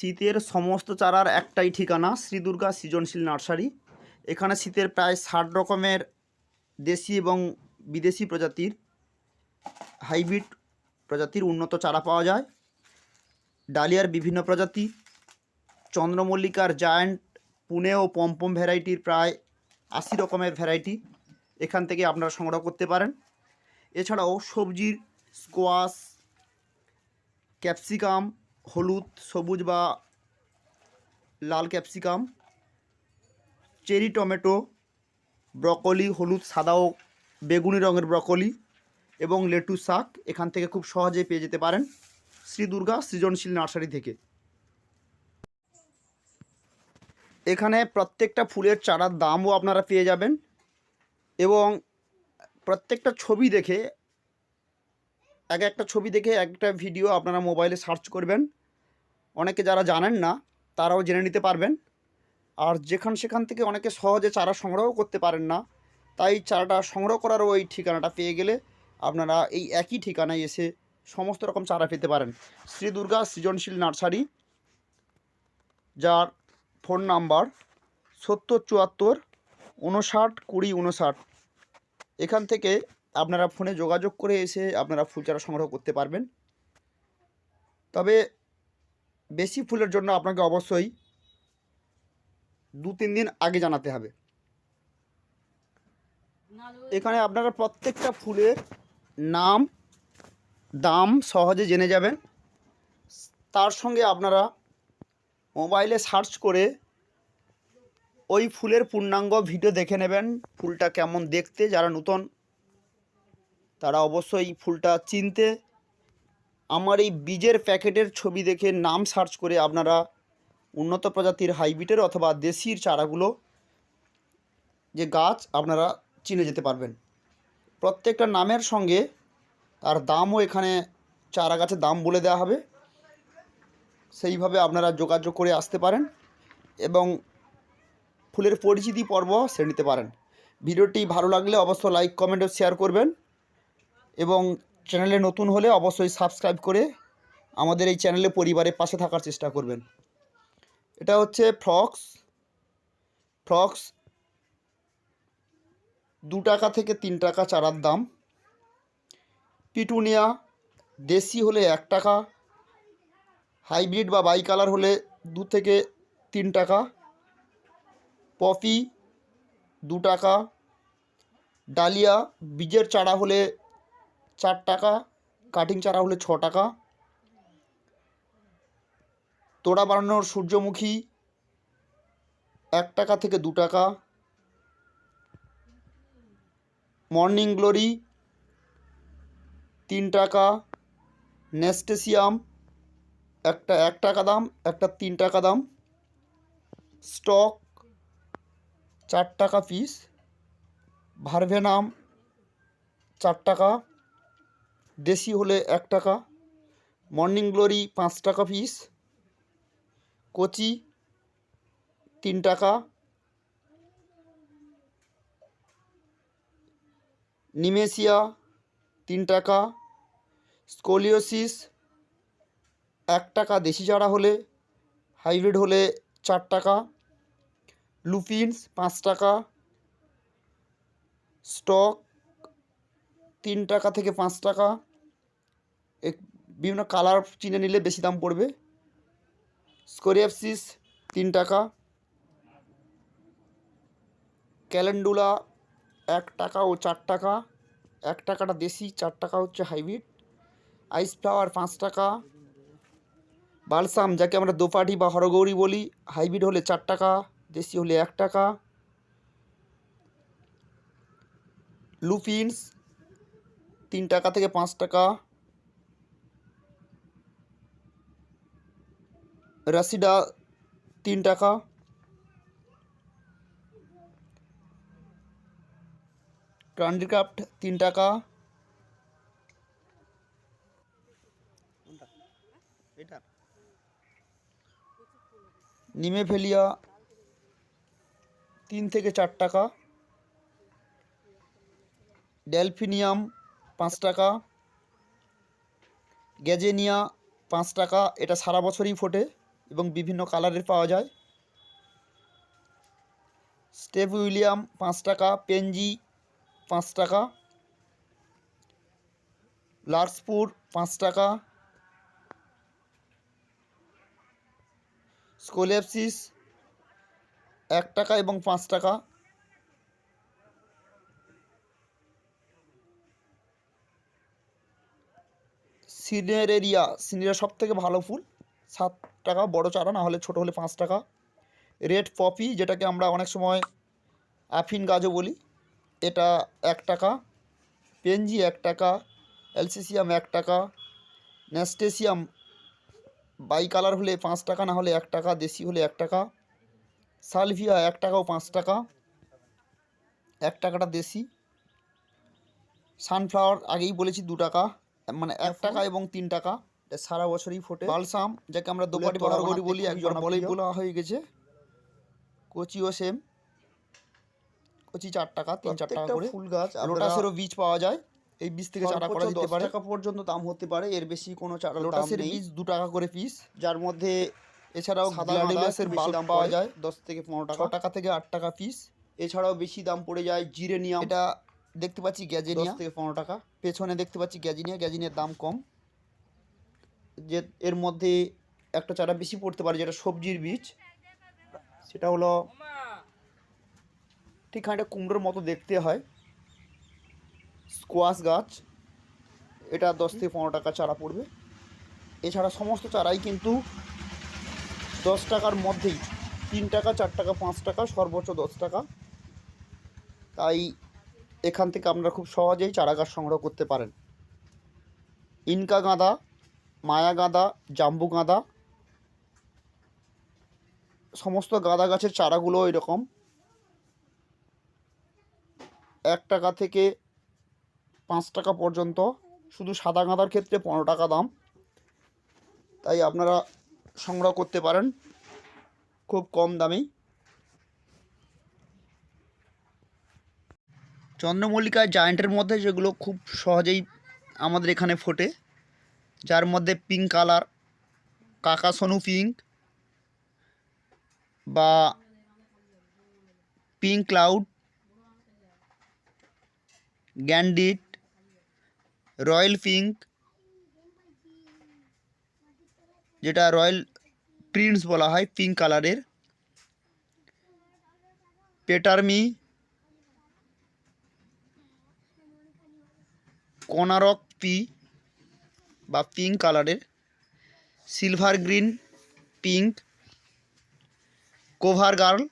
শীতের সমস্ত চারার একটাই ঠিকানা শ্রী দুর্গা সৃজনশীল নার্সারি। এখানে শীতের প্রায় ষাট রকমের দেশি এবং বিদেশি প্রজাতির, হাইব্রিড প্রজাতির উন্নত চারা পাওয়া যায়। ডালিয়ার বিভিন্ন প্রজাতি, চন্দ্রমল্লিকার জায়ান্ট, পুনে ও পম্পম ভ্যারাইটির প্রায় আশি রকমের ভ্যারাইটি এখান থেকে আপনারা সংগ্রহ করতে পারেন। এছাড়াও সবজির স্কোয়াশ, ক্যাপসিকাম হলুদ, সবুজ বা লাল ক্যাপসিকাম, চেরি টমেটো, ব্রকলি, হলুদ, সাদা ও বেগুনি রঙের ব্রকলি এবং লেটু শাক এখান থেকে খুব সহজে পেয়ে যেতে পারেন শ্রী দুর্গা সৃজনশীল নার্সারি থেকে। এখানে প্রত্যেকটা ফুলের চারার দামও আপনারা পেয়ে যাবেন এবং প্রত্যেকটা ছবি দেখে এক একটা ছবি দেখে একটা ভিডিও আপনারা মোবাইলে সার্চ করবেন। অনেকে যারা জানেন না, তারাও জেনে নিতে পারবেন। আর যেখান সেখান থেকে অনেকে সহজে চারা সংগ্রহ করতে পারেন না। তাই চারাটা সংগ্রহ করারও ওই ঠিকানাটা পেয়ে গেলে আপনারা এই একই ঠিকানায় এসে সমস্ত রকম চারা পেতে পারেন। শ্রী দুর্গা সৃজনশীল নার্সারি, যার ফোন নাম্বার সত্তর চুয়াত্তর উনষাট কুড়ি উনষাট এখান থেকে আপনারা ফোনে যোগাযোগ করে এসে আপনারা ফুল চারা সংগ্রহ করতে পারবেন। তবে বেশি ফুলের জন্য আপনাকে অবশ্যই দু তিন দিন আগে জানাতে হবে। এখানে আপনারা প্রত্যেকটা ফুলের নাম, দাম সহজে জেনে যাবেন। তার সঙ্গে আপনারা মোবাইলে সার্চ করে ওই ফুলের পূর্ণাঙ্গ ভিডিও দেখে নেবেন। ফুলটা কেমন দেখতে, যারা নতুন তারা অবশ্যই ফুলটা চিনতে। আমার এই বীজের প্যাকেটের ছবি দেখে নাম সার্চ করে আপনারা উন্নত প্রজাতির হাইব্রিডের অথবা দেশির চারাগুলো যে গাছ আপনারা চিনে যেতে পারবেন। প্রত্যেকটা নামের সঙ্গে তার দামও এখানে চারা গাছের দাম বলে দেওয়া হবে। সেইভাবে আপনারা যোগাযোগ করে আসতে পারেন এবং ফুলের পরিচিতি পর্ব সেরে নিতে পারেন। ভিডিওটি ভালো লাগলে অবশ্য লাইক, কমেন্ট ও শেয়ার করবেন। এবং চ্যানেলে নতুন হলে অবশ্যই সাবস্ক্রাইব করে আমাদের এই চ্যানেলে পরিবারের পাশে থাকার চেষ্টা করবেন। এটা হচ্ছে ফ্রক্স। ফ্রক্স দু টাকা থেকে তিন টাকা চারার দাম। পিটুনিয়া দেশি হলে এক টাকা। হাইব্রিড বা বাই কালার হলে দু থেকে তিন টাকা। পপি দু টাকা। ডালিয়া বীজের চারা হলে চার টাকা কাটিং চারা হলে ছ টাকা। তোড়া বানানোর সূর্যমুখী এক টাকা থেকে দু টাকা। মর্নিং গ্লোরি তিন টাকা। নেস্টেসিয়াম একটা এক টাকা দাম, একটা তিন টাকা দাম। স্টক চার টাকা পিস ভারভেনাম চার টাকা। দেশি হলে এক টাকা, মর্নিং গ্লোরি পাঁচ টাকা পিস, কচি তিন টাকা নিমেসিয়া তিন টাকা, স্কোলিওসিস এক টাকা, দেশি চারা হলে হাইব্রিড হলে চার টাকা, লুপিন্স পাঁচ টাকা, স্টক তিন টাকা থেকে পাঁচ টাকা বিভিন্ন কালার চিনে নিলে বেশি দাম পড়বে। স্কোরিয়াপসিস তিন টাকা। ক্যালেন্ডুলা এক টাকা ও চার টাকা। এক টাকাটা দেশি, চার টাকা হচ্ছে হাইব্রিড আইস ফ্লাওয়ার পাঁচ টাকা। বালসাম যাকে আমরা দোপাটি বা হরগৌরী বলি হাইব্রিড হলে চার টাকা, দেশি হলে এক টাকা। লুপিন্স তিন টাকা থেকে পাঁচ টাকা। রাসিডা তিন টাকা। ক্রান্ডিক্রাফ্ট তিন টাকা। নিমেফেলিয়া তিন থেকে চার টাকা। ডেলফিনিয়াম, পাঁচ টাকা। গ্যাজেনিয়া, পাঁচ টাকা। এটা সারা বছরই ফোটে। এবং বিভিন্ন কালারের পাওয়া যায়। স্টেপ উইলিয়াম, পাঁচ টাকা। পেনজি, পাঁচ টাকা। লার্সপুর পাঁচ টাকা। স্কোলেপসিস, এক টাকা এবং পাঁচ টাকা। সিনেরেরিয়া সিনেরিয়া সব থেকে ভালো ফুল, সাত টাকা, বড় চারা, না হলে ছোট হলে পাঁচ টাকা। রেড পপি যেটাকে আমরা অনেক সময় আফিন গাছও বলি, এটা এক টাকা। পেনজি এক টাকা অ্যালসিসিয়াম এক টাকা ন্যাস্টেসিয়াম বাই কালার হলে পাঁচ টাকা, না হলে এক টাকা, দেশি হলে এক টাকা। সালভিয়া এক টাকাও পাঁচ টাকা, এক টাকাটা দেশি। সানফ্লাওয়ার আগেই বলেছি দু টাকা মানে এক টাকা এবং তিন টাকা। সারা বছরই ফোটে। বালসাম যাকে আমরা দোপাটি বড় বলি বলি একজন বলেই। বলা হয়ে গেছে কচিও সেম। কচি চার টাকা তিন চার টাকা করে। ফুল গাছ লোটাসেরও বীজ পাওয়া যায়। এই বীজ থেকে চারা করা যেতে পারে। টাকা পর্যন্ত দাম হতে পারে এর বেশি কোনো চারা লোটাসের বীজ দু টাকা করে পিস যার মধ্যে এছাড়াও বেশি বাল্ব দাম পাওয়া যায় দশ থেকে পনেরো টাকা। টাকা থেকে আট টাকা পিস এছাড়াও বেশি দাম পড়ে যায় জিরেনিয়াম। এটা দেখতে পাচ্ছি দশ গ্যাজেনিয়া। থেকে পনেরো টাকা। পেছনে দেখতে পাচ্ছি গ্যাজিনিয়া গ্যাজিনিয়ার দাম কম। যে এর মধ্যে একটা চারা বেশি পড়তে পারে, যেটা সবজির বীজ, সেটা হলো ঠিক খানিকটা কুমড়োর মতো দেখতে হয়। স্কোয়াশ গাছ, এটা দশ থেকে পনেরো টাকা চারা পড়বে। এছাড়া সমস্ত চারাই কিন্তু দশ টাকার মধ্যেই, তিন টাকা, চার টাকা, পাঁচ টাকা, সর্বোচ্চ দশ টাকা। তাই এখান থেকে আপনারা খুব সহজেই চারা গাছ সংগ্রহ করতে পারেন। ইনকা গাঁদা মায়া গাঁদা জাম্বু গাঁদা সমস্ত গাঁদা গাছের চারাগুলো এরকম। এক টাকা থেকে পাঁচ টাকা পর্যন্ত, শুধু সাদা গাঁদার ক্ষেত্রে পনেরো টাকা দাম। তাই আপনারা সংগ্রহ করতে পারেন, খুব কম দামেই চন্দ্রমল্লিকা জায়েন্টের মধ্যে যেগুলো খুব সহজেই আমাদের এখানে ফোটে যার মধ্যে পিঙ্ক কালার কাকা কাকাসনু পিঙ্ক বা পিঙ্ক ক্লাউড গ্যান্ডিট রয়্যাল পিঙ্ক যেটা রয়্যাল প্রিন্স বলা হয় পিঙ্ক কালারের পেটারমি কোনারক পি বা পিঙ্ক কালারের silver green pink cover girl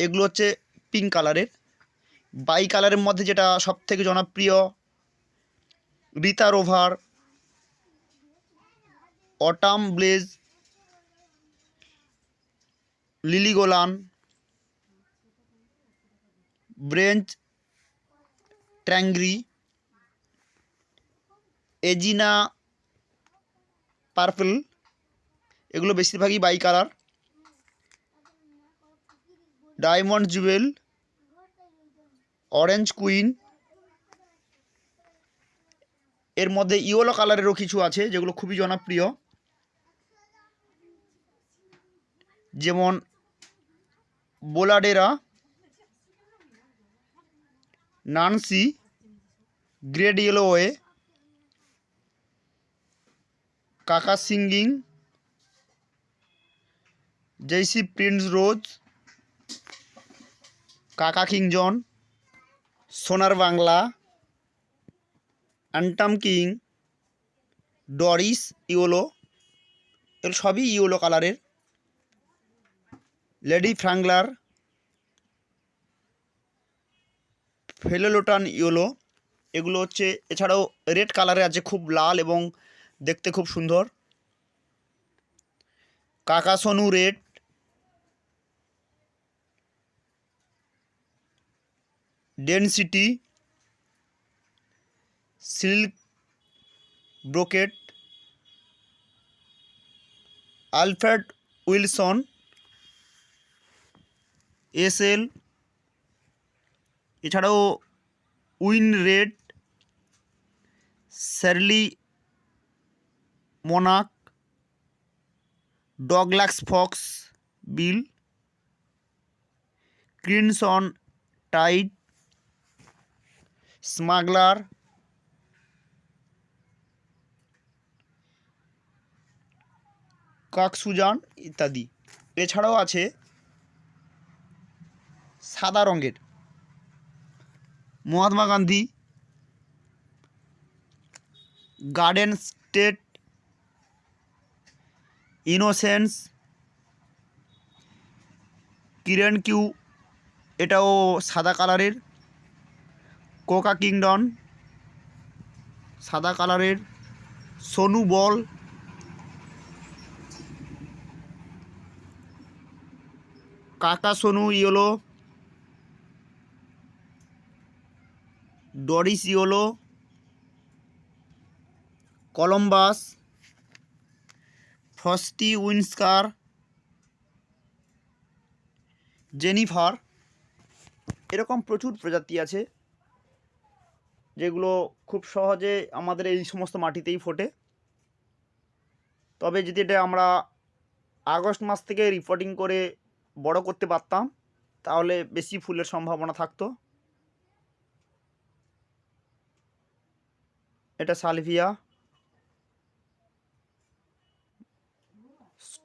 এগুলো হচ্ছে পিঙ্ক কালারের বাই কালারের মধ্যে যেটা সব থেকে জনপ্রিয় Rita rover autumn blaze lily Golan ব্রেঞ্চ ট্র্যাঙ্গ্রি এজিনা পার্পল, এগুলো বেশিরভাগই bicolour. Diamond jewel, orange queen. এর মধ্যে ইয়েলো কালারেরও কিছু আছে, যেগুলো খুবই জনপ্রিয়। যেমন বোলাডেরা, নানসি, গ্রেড ইয়েলোয়ে কাকা সিঙ্গিং জেসি প্রিন্স রোজ, কাকা কিংজন, সোনার বাংলা, অ্যান্টাম কিং, ডরিস ইওলো এগুলো সবই ইওলো কালারের। লেডি ফ্র্যাঙ্গলার ফেলোলোটান ইওলো এগুলো হচ্ছে, এছাড়াও রেড কালারে আছে খুব লাল এবং দেখতে খুব সুন্দর। কাকাসনু red. Density. Silk brocade. Alfred Wilson. SL এছাড়াও win red স্যারলি monk, Douglas fox, bill, crimson tide smuggler, কাকসুজান ইত্যাদি। এছাড়াও আছে সাদা রঙের Mahatma Gandhi, garden state innocence, Kiren কিউ, এটাও সাদা কালারের, কোকা কিংডন সাদা কালারের, সোনু বল, কাকা সোনু ইয়েলো, ডরিস ইয়েলো, কলম্বাস ফস্টি উইন্সকার জেনিফার। এরকম প্রচুর প্রজাতি আছে, যেগুলো খুব সহজে আমাদের এই সমস্ত মাটিতেই ফোটে। তবে যদি এটা আমরা আগস্ট মাস থেকে রিপোর্টিং করে বড় করতে পারতাম, তাহলে বেশি ফুলের সম্ভাবনা থাকতো। এটা সালভিয়া।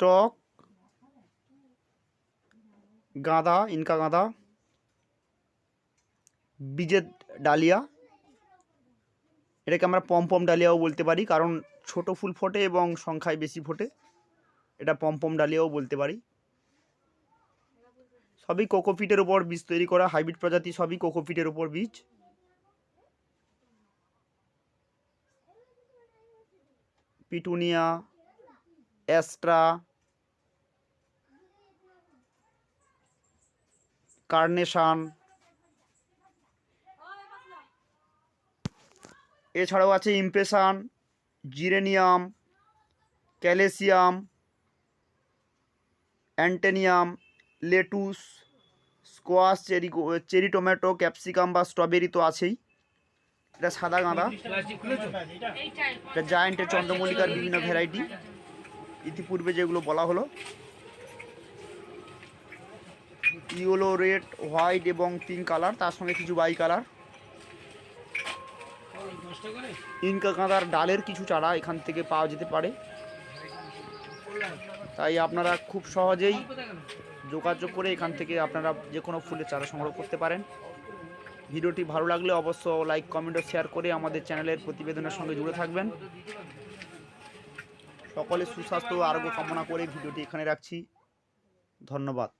স্টক, গাঁদা, ইনকা গাঁদা বীজের ডালিয়া। এটাকে আমরা পমপম ডালিয়াও বলতে পারি, কারণ ছোট ফুল ফোটে এবং সংখ্যায় বেশি ফোটে। এটা পমপম ডালিয়াও বলতে পারি। সবই কোকোপিটের উপর বীজ তৈরি করা, হাইব্রিড প্রজাতি সবই কোকোপিটের উপর বীজ। Petunia, aster carnation. এছাড়াও আছে ইমপ্রেশন, জিরেনিয়াম, ক্যালেসিয়াম, antonym, lettuce, squash, cherry cherry tomato, capsicum বা স্ট্রবেরি তো আছেই। এটা সাদা গাঁদা। এটা জায়ান্টের চন্দ্রমল্লিকার বিভিন্ন ভ্যারাইটি ইতিপূর্বে যেগুলো বলা হলো। ইয়েলো, রেড, হোয়াইট এবং পিঙ্ক কালার, তার সঙ্গে কিছু বাই কালার। ইনকা কাঁদার ডালের কিছু চারা এখান থেকে পাওয়া যেতে পারে। তাই আপনারা খুব সহজেই যোগাযোগ করে এখান থেকে আপনারা যে কোনো ফুলের চারা সংগ্রহ করতে পারেন। ভিডিওটি ভালো লাগলে অবশ্য লাইক, কমেন্ট ও শেয়ার করে আমাদের চ্যানেলের প্রতিবেদনের সঙ্গে জুড়ে থাকবেন। সকলের সুস্বাস্থ্য ও আরোগ্য কামনা করে ভিডিওটি এখানে রাখছি। ধন্যবাদ।